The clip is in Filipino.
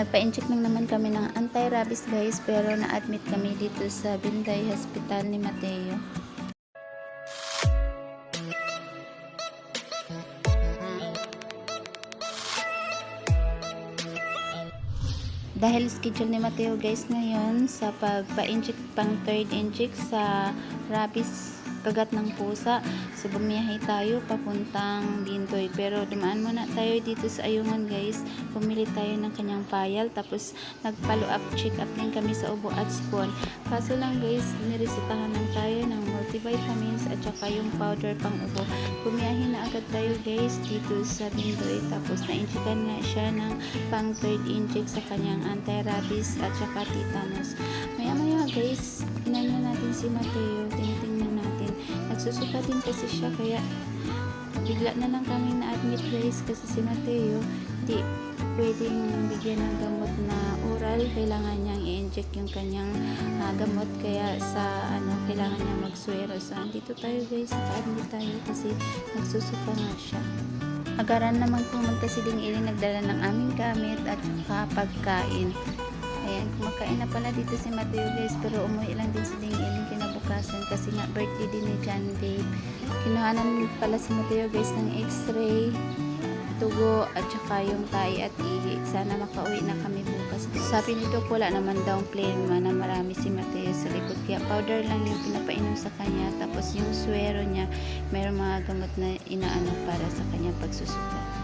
Nagpa-incheck lang naman kami ng anti-rabies guys pero na-admit kami dito sa Binday Hospital ni Mateo. Dahil schedule ni Mateo guys ngayon sa pagpa-inject pang third inject sa rabies kagat ng pusa. So bumiyahe tayo papuntang Bintoy. Pero dumaan muna tayo dito sa Ayungan guys. Pumili tayo ng kanyang file. Tapos nag-follow up check up din kami sa ubo at sipon. Kaso lang guys, niresetahan lang tayo ng multivitamins at saka yung powder pang ubo. Bumiyahe na agad tayo guys dito sa Bintoy. Tapos na-injectan nga siya ng pang third inject sa kanyang anti-rabies at saka tetanus. Maya maya guys, inano natin si Mateo, tinitingnan. Nagsusuka din kasi siya kaya bigla na lang kami na-admit guys kasi si Mateo di pwedeng bigyan ng gamot na oral. Kailangan niyang i-inject yung kanyang ah, gamot. Kaya sa ano kailangan niya magsuero. So andito tayo guys. Naka-admit tayo kasi nagsusuka nga siya. Agaran naman pumunta si Ding Iling nagdala ng aming gamit at saka pagkain Ayan, kumakain na pala dito si Mateo guys, pero umuwi lang din si Ding Iling kinabukasan kasi nga birthday din ni John Dave. Kinuhanan pala si Mateo guys ng x-ray, tugo at saka yung tahi at ihi. Sana makauwi na kami bukas. Sabi nito wala naman daw plema na marami si Mateo sa likod. Kaya powder lang yung pinapainom sa kanya. Tapos yung swero niya, mayroong mga gamot na inaano para sa kanyang pagsusuka.